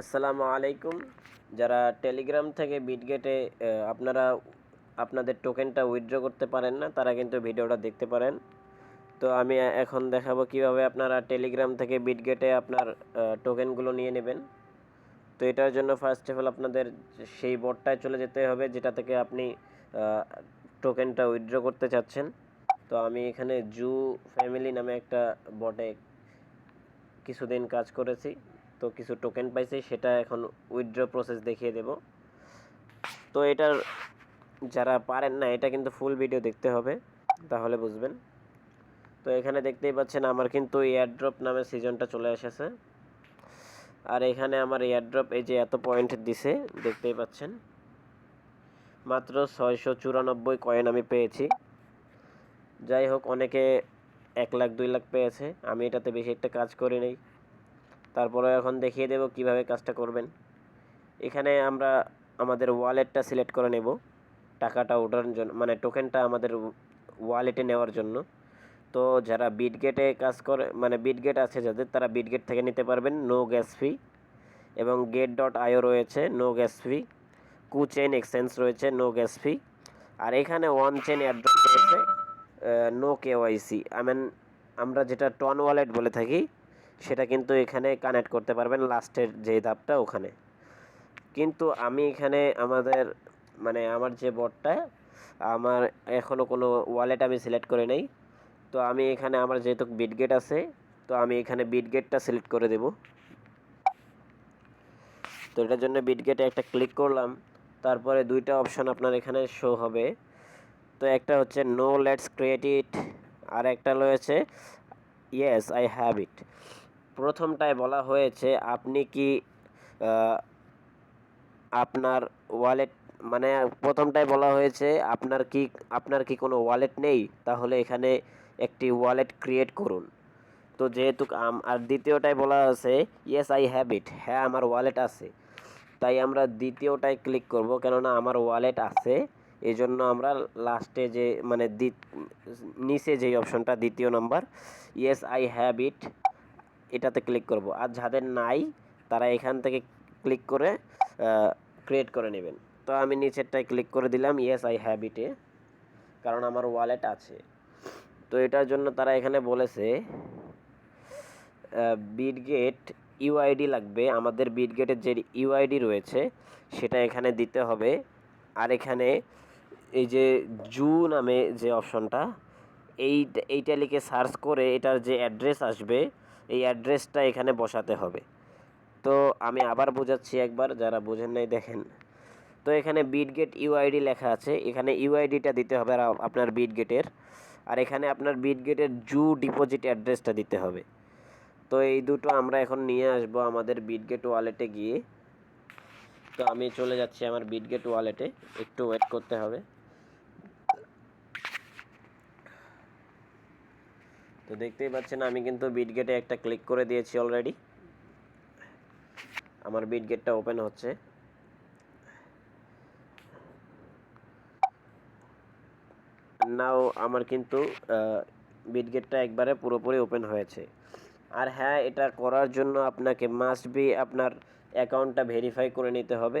আসসালামু আলাইকুম। যারা টেলিগ্রাম থেকে বিটগেটে আপনারা আপনাদের টোকেনটা উইথড্র করতে পারেন না, তারা কিন্তু ভিডিওটা দেখতে পারেন। তো আমি এখন দেখাবো কীভাবে আপনারা টেলিগ্রাম থেকে বিটগেটে আপনার টোকেনগুলো নিয়ে নেবেন। তো এটার জন্য ফার্স্ট অফ অল আপনাদের সেই বোর্ডটায় চলে যেতে হবে, যেটা থেকে আপনি টোকেনটা উইথড্র করতে চাচ্ছেন। তো আমি এখানে জু ফ্যামিলি নামে একটা বটে কিছুদিন কাজ করেছি। তো কিছু টোকেন পাইছি, সেটা এখন উইথড্র প্রসেস দেখিয়ে দেব। তো এটার যারা পারেন না, এটা কিন্তু ফুল ভিডিও দেখতে হবে, তাহলে বুঝবেন। তো এখানে দেখতেই পাচ্ছেন, আমার কিন্তু এয়ারড্রপ নামে সিজনটা চলে এসেছে। আর এখানে আমার এয়ারড্রপ এই যে এত পয়েন্ট দিছে, দেখতেই পাচ্ছেন। মাত্র ছয়শো চুরানব্বই কয়েন আমি পেয়েছি। যাই হোক, অনেকে এক লাখ, দুই লাখ পেয়েছে। আমি এটাতে বেশি একটা কাজ করি নাই। তারপরে এখন দেখিয়ে দেব কীভাবে কাজটা করবেন। এখানে আমরা আমাদের ওয়ালেটটা সিলেক্ট করে নেব। টাকাটা ওঠার জন্য মানে টোকেনটা আমাদের ওয়ালেটে নেওয়ার জন্য। তো যারা বিটগেটে কাজ করে মানে বিটগেট আছে যাদের, তারা বিটগেট থেকে নিতে পারবেন নো গ্যাস ফি এবং গেট ডট আইও রয়েছে নো গ্যাস ফি কু চেন এক্সচেঞ্জ রয়েছে নো গ্যাস ফি আর এখানে ওয়ান চেইন অ্যাড্রপ রয়েছে নো কেওয়াইসি আই মিন আমরা যেটা টন ওয়ালেট বলে থাকি সেটা কিন্তু এখানে কানেক্ট করতে পারবেন লাস্টের যে ধাপটা ওখানে। কিন্তু আমি এখানে আমাদের মানে আমার যে বটটা আমার এখনও কোনো ওয়ালেট আমি সিলেক্ট করে নেই। তো আমি এখানে আমার যেহেতু বিটগেট আছে, তো আমি এখানে বিটগেটটা সিলেক্ট করে দেব। তো এটার জন্য বিটগেটে একটা ক্লিক করলাম, তারপরে দুইটা অপশন আপনার এখানে শো হবে। তো একটা হচ্ছে নো লেটস ক্রিয়েট ইট আর একটা রয়েছে ইয়েস আই হ্যাভ ইট প্রথমটায় বলা হয়েছে, আপনি কি আপনার ওয়ালেট মানে প্রথমটায় বলা হয়েছে, আপনার কি আপনার কি কোনো ওয়ালেট নেই? তাহলে এখানে একটি ওয়ালেট ক্রিয়েট করুন। তো যেহেতু আর দ্বিতীয়টায় বলা আছে ইয়েস আই হ্যাভ ইট হ্যাঁ আমার ওয়ালেট আছে। তাই আমরা দ্বিতীয়টায় ক্লিক করব, কেননা আমার ওয়ালেট আছে। এই জন্য আমরা লাস্টে যে মানে নিচে যেই অপশনটা দ্বিতীয় number yes I have it এটাতে ক্লিক করব। আর যাদের নাই, তারা এখান থেকে ক্লিক করে ক্রিয়েট করে নেবেন। তো আমি নিচেরটায় ক্লিক করে দিলাম ইয়েস আই হ্যাভ কারণ আমার ওয়ালেট আছে। তো এটার জন্য তারা এখানে বলেছে বিটগেট ইউআইডি লাগবে। আমাদের বিটগেটের যে ইউআইডি রয়েছে, সেটা এখানে দিতে হবে। আর এখানে এই যে জু নামে যে অপশনটা এই এইটা লিখে সার্চ করে এটার যে অ্যাড্রেস আসবে এই অ্যাড্রেসটা এখানে বসাতে হবে। তো আমি আবার বোঝাচ্ছি একবার, যারা বোঝেন নাই দেখেন। তো এখানে বিটগেট ইউআইডি লেখা আছে। এখানে ইউআইডিটা দিতে হবে আর আপনার বিটগেটের আর এখানে আপনার বিটগেটের জু ডিপোজিট অ্যাড্রেসটা দিতে হবে। তো এই দুটো আমরা এখন নিয়ে আসব আমাদের বিটগেট ওয়ালেটে গিয়ে। তো আমি চলে যাচ্ছি আমার বিটগেট ওয়ালেটে একটু ওয়েট করতে হবে। তো দেখতেই পাচ্ছেন, আমি কিন্তু বিটগেটে একটা ক্লিক করে দিয়েছি অলরেডি আমার বিটগেটটা ওপেন হচ্ছে। নাও আমার কিন্তু বিটগেটটা একবারে পুরোপুরি ওপেন হয়েছে। আর হ্যাঁ এটা করার জন্য আপনাকে মাস্ট বি আপনার অ্যাকাউন্টটা ভেরিফাই করে নিতে হবে।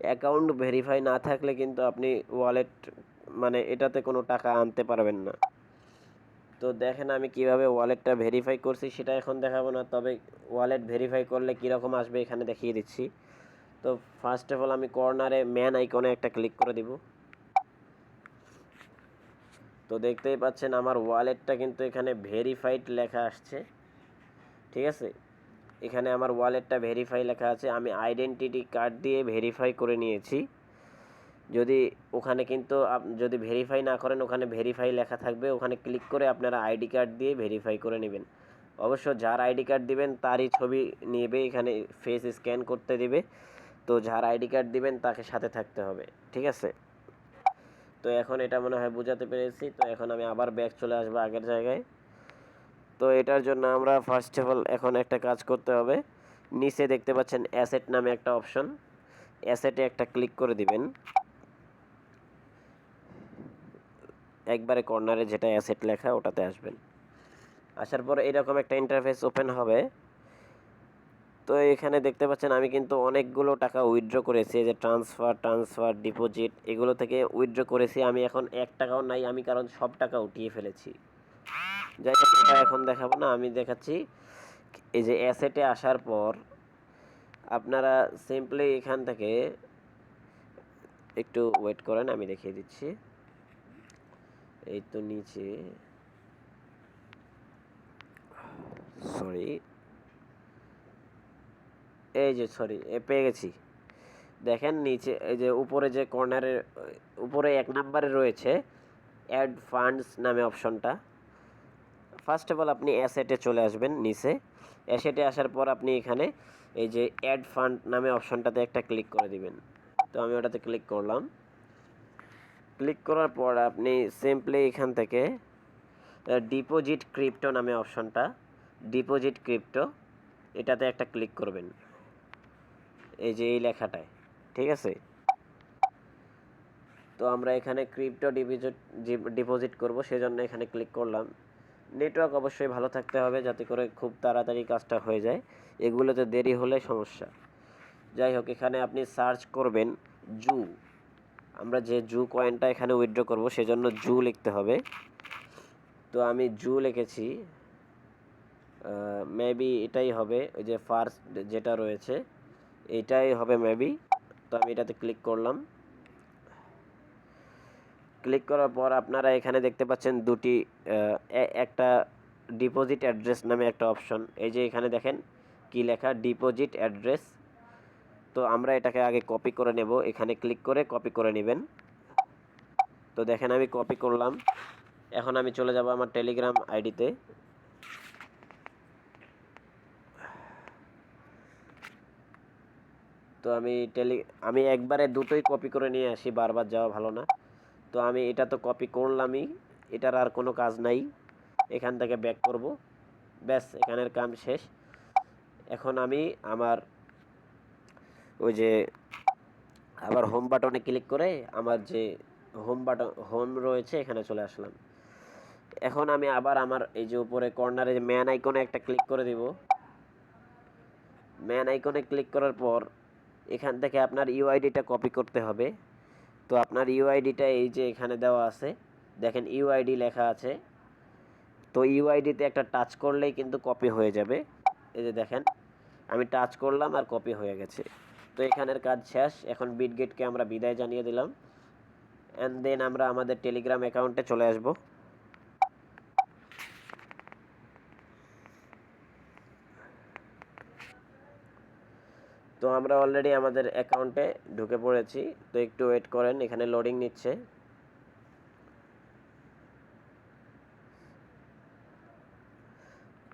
অ্যাকাউন্ট ভেরিফাই না থাকলে কিন্তু আপনি ওয়ালেট মানে এটাতে কোনো টাকা আনতে পারবেন না। তো দেখেন আমি কীভাবে ওয়ালেটটা ভেরিফাই করছি, সেটা এখন দেখাবো না, তবে ওয়ালেট ভেরিফাই করলে কীরকম আসবে এখানে দেখিয়ে দিচ্ছি। তো ফার্স্ট অফ অল আমি কর্নারে ম্যান আইকনে একটা ক্লিক করে দিব। তো দেখতেই পাচ্ছেন আমার ওয়ালেটটা কিন্তু এখানে ভেরিফাইড লেখা আসছে। ঠিক আছে? এখানে আমার ওয়ালেটটা ভেরিফাই লেখা আছে, আমি আইডেন্টিটি কার্ড দিয়ে ভেরিফাই করে নিয়েছি। যদি ওখানে কিন্তু যদি ভেরিফাই না করেন, ওখানে ভেরিফাই লেখা থাকবে, ওখানে ক্লিক করে আপনারা আইডি কার্ড দিয়ে ভেরিফাই করে নেবেন। অবশ্য যার আইডি কার্ড দিবেন, তারই ছবি নেবে, এখানে ফেস স্ক্যান করতে দিবে। তো যার আইডি কার্ড দিবেন, তাকে সাথে থাকতে হবে, ঠিক আছে? তো এখন এটা মনে হয় বোঝাতে পেরেছি। তো এখন আমি আবার ব্যাক চলে আসব আগের জায়গায়। তো এটার জন্য আমরা ফার্স্ট অফ অল এখন একটা কাজ করতে হবে। নিচে দেখতে পাচ্ছেন অ্যাসেট নামে একটা অপশন অ্যাসেটে একটা ক্লিক করে দিবেন। একবারে কর্নারে যেটা অ্যাসেট লেখা ওটাতে আসবেন। আসার পর এরকম একটা ইন্টারফেস ওপেন হবে। তো এখানে দেখতে পাচ্ছেন আমি কিন্তু অনেকগুলো টাকা উইথড্র করেছি যে ট্রান্সফার ট্রান্সফার ডিপোজিট এগুলো থেকে উইথড্র করেছি। আমি এখন এক টাকাও নাই, আমি কারণ সব টাকা উঠিয়ে ফেলেছি। যাই হোক, এটা এখন দেখাবো না, আমি দেখাচ্ছি। এই যে অ্যাসেটে আসার পর আপনারা সিম্পলি এখান থেকে একটু ওয়েট করেন, আমি দেখিয়ে দিচ্ছি। এই তো নিচে। সরি এই যে সরি এ পেয়ে গেছি। দেখেন নিচে, এই যে উপরে যে কর্নারে উপরে এক নাম্বারে রয়েছে অ্যাড ফান্ডস নামে অপশনটা। ফার্স্ট অফ অল আপনি অ্যাসেটে চলে আসবেন নিচে। অ্যাসেটে আসার পর আপনি এখানে এই যে অ্যাড ফান্ড নামে অপশনটাতে একটা ক্লিক করে দিবেন। তো আমি ওটাতে ক্লিক করলাম। ক্লিক করার পর আপনি সিম্পলি এখান থেকে ডিপোজিট ক্রিপ্টো নামে অপশনটা ডিপোজিট ক্রিপ্টো এটাতে একটা ক্লিক করবেন। এই যে এই লেখাটায়, ঠিক আছে? তো আমরা এখানে ক্রিপ্টো ডিপোজিট ডিপোজিট করব, সেজন্য এখানে ক্লিক করলাম। নেটওয়ার্ক অবশ্যই ভালো থাকতে হবে যাতে করে খুব তাড়াতাড়ি কাজটা হয়ে যায়। এগুলোতে দেরি হলে সমস্যা। যাই হোক, এখানে আপনি সার্চ করবেন, জু। আমরা যে জু কয়েনটা এখানে উইথড্র করব, সেজন্য জু লিখতে হবে। তো আমি জু লিখেছি। মেবি এটাই হবে, ওই যে ফার্স্ট যেটা রয়েছে, এটাই হবে মেবি তো আমি এটাতে ক্লিক করলাম। ক্লিক করার পর আপনারা এখানে দেখতে পাচ্ছেন দুটি একটা ডিপোজিট অ্যাড্রেস নামে একটা অপশন এই যে এখানে দেখেন কি লেখা ডিপোজিট অ্যাড্রেস তো আমরা এটাকে আগে কপি করে নেব। এখানে ক্লিক করে কপি করে নেবেন। তো দেখেন আমি কপি করলাম। এখন আমি চলে যাব আমার টেলিগ্রাম আইডিতে তো। আমি টেলি আমি একবারে দুটোই কপি করে নিয়ে আসি, বারবার যাওয়া ভালো না। তো আমি এটা তো কপি করলামই, এটার আর কোনো কাজ নাই। এখান থেকে ব্যাক করব। ব্যাস, এখানের কাম শেষ। এখন আমি আমার ওই যে আবার হোম বাটনে ক্লিক করে আমার যে হোম বাটন হোম রয়েছে, এখানে চলে আসলাম। এখন আমি আবার আমার এই যে উপরে কর্নারে যে ম্যান আইকনে একটা ক্লিক করে দিব। ম্যান আইকনে ক্লিক করার পর এখান থেকে আপনার ইউআইডিটা কপি করতে হবে। তো আপনার ইউআইডিটা এই যে এখানে দেওয়া আছে, দেখেন ইউআইডি লেখা আছে। তো ইউআইডিতে একটা টাচ করলেই কিন্তু কপি হয়ে যাবে। এই যে দেখেন, আমি টাচ করলাম আর কপি হয়ে গেছে। তো এখানের কাজ শেষ। এখন বিটগেটকে আমরা বিদায় জানিয়ে দিলাম। অ্যান্ড দেন আমরা আমাদের টেলিগ্রাম অ্যাকাউন্টে চলে আসব। তো আমরা অলরেডি আমাদের অ্যাকাউন্টে ঢুকে পড়েছি। তো একটু ওয়েট করেন, এখানে লোডিং নিচ্ছে।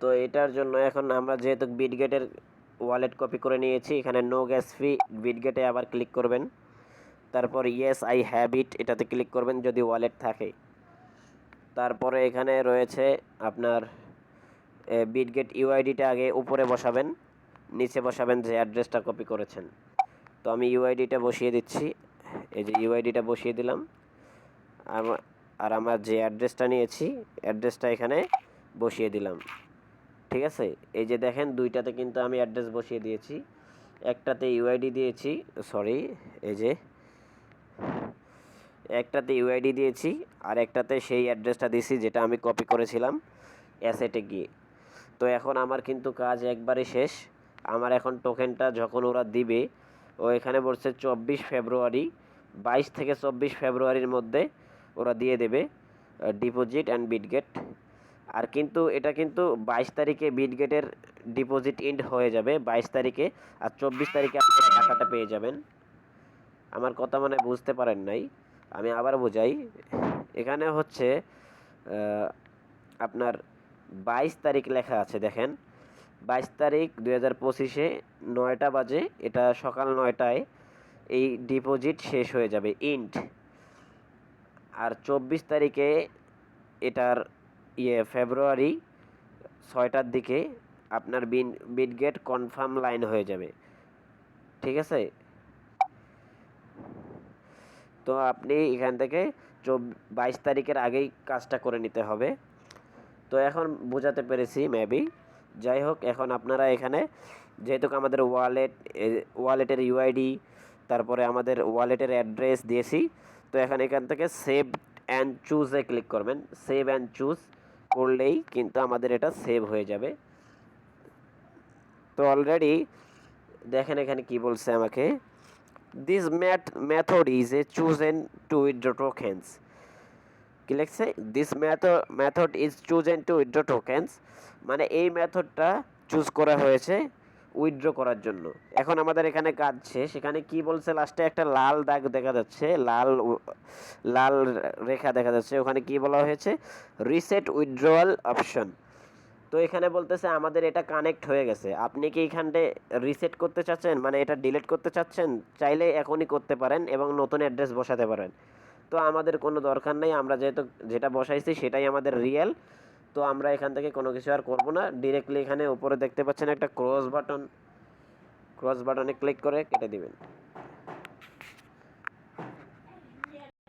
তো এটার জন্য এখন আমরা যেহেতু বিটগেটের ওয়ালেট কপি করে নিয়েছি। এখানে নো গ্যাস ফি বিটগেটে আবার ক্লিক করবেন। তারপর ইয়েস আই হ্যাভ ইট এটাতে ক্লিক করবেন যদি ওয়ালেট থাকে। তারপরে এখানে রয়েছে আপনার বিটগেট ইউআইডিটা আগে উপরে বসাবেন, নিচে বসাবেন যে অ্যাড্রেসটা কপি করেছেন। তো আমি ইউআইডিটা বসিয়ে দিচ্ছি। এই যে ইউআইডিটা বসিয়ে দিলাম। আর আমার যে অ্যাড্রেসটা নিয়েছি অ্যাড্রেসটা এখানে বসিয়ে দিলাম। ঠিক আছে? এই যে দেখেন, দুইটাতে কিন্তু আমি অ্যাড্রেস বসিয়ে দিয়েছি। একটাতে ইউআইডি দিয়েছি সরি এই যে একটাতে ইউআইডি দিয়েছি, আর একটাতে সেই অ্যাড্রেসটা দিয়েছি যেটা আমি কপি করেছিলাম অ্যাসেটে গিয়ে। তো এখন আমার কিন্তু কাজ একবারে শেষ। আমার এখন টোকেনটা যখন ওরা দিবে, ও এখানে বলছে চব্বিশ ফেব্রুয়ারি, বাইশ থেকে চব্বিশ ফেব্রুয়ারির মধ্যে ওরা দিয়ে দেবে ডিপোজিট অ্যান্ড বিটগেট আর কিন্তু এটা কিন্তু বাইশ তারিখে বিটগেটের ডিপোজিট ইন্ড হয়ে যাবে, বাইশ তারিখে আর চব্বিশ তারিখে আপনারা টাকাটা পেয়ে যাবেন, আমার কথা মানে বুঝতে পারেন নাই। আমি আবার বোঝাই, এখানে হচ্ছে আপনার বাইশ তারিখ লেখা আছে, দেখেন। বাইশ তারিখ দুই হাজার পঁচিশে নয়টা বাজে, এটা সকাল নয়টায় এই ডিপোজিট শেষ হয়ে যাবে ইন্ট আর চব্বিশ তারিখে এটার ইয়ে ফেব্রুয়ারি ছয়টার দিকে আপনার বিন বিটগেট কনফার্ম লাইন হয়ে যাবে। ঠিক আছে? তো আপনি এখান থেকে বাইশ তারিখের আগেই কাজটা করে নিতে হবে। তো এখন বোঝাতে পেরেছি মেবি যাই হোক, এখন আপনারা এখানে, যেহেতু আমাদের ওয়ালেট ওয়ালেটের ইউআইডি তারপরে আমাদের ওয়ালেটের অ্যাড্রেস দিয়েছি, তো এখন এখান থেকে সেভ অ্যান্ড চুজে ক্লিক করবেন। সেভ অ্যান্ড চুজ করলেই কিন্তু আমাদের এটা সেভ হয়ে যাবে। তো অলরেডি দেখেন এখানে কি বলছে আমাকে this math method is a chosen to withdraw tokens কি লিখছে? This method is chosen to withdraw tokens মানে এই মেথডটা চুজ করা হয়েছে। উইথড্র করার জন্য। এখন আমাদের এখানে শেষ। এখানে কি বলছে? লাস্টে একটা লাল দাগ দেখা যাচ্ছে। লাল লাল রেখা দেখা যাচ্ছে। ওখানে কি বলা হয়েছে? রিসেট উইথড্রয়াল অপশন তো এখানে বলতেছে, আমাদের এটা কানেক্ট হয়ে গেছে। আপনি কি এখানটায় রিসেট করতে চাচ্ছেন? মানে এটা ডিলিট করতে চাচ্ছেন? চাইলে এখনই করতে পারেন এবং নতুন অ্যাড্রেস বসাতে পারেন। তো আমাদের কোনো দরকার নেই। আমরা যেহেতু যেটা বসাইছি, সেটাই আমাদের রিয়েল তো আমরা এখান থেকে কোনো কিছু আর করব না। ডিরেক্টলি এখানে উপরে দেখতে পাচ্ছেন একটা ক্রস বাটন ক্রস বাটনে ক্লিক করে কেটে দিবেন।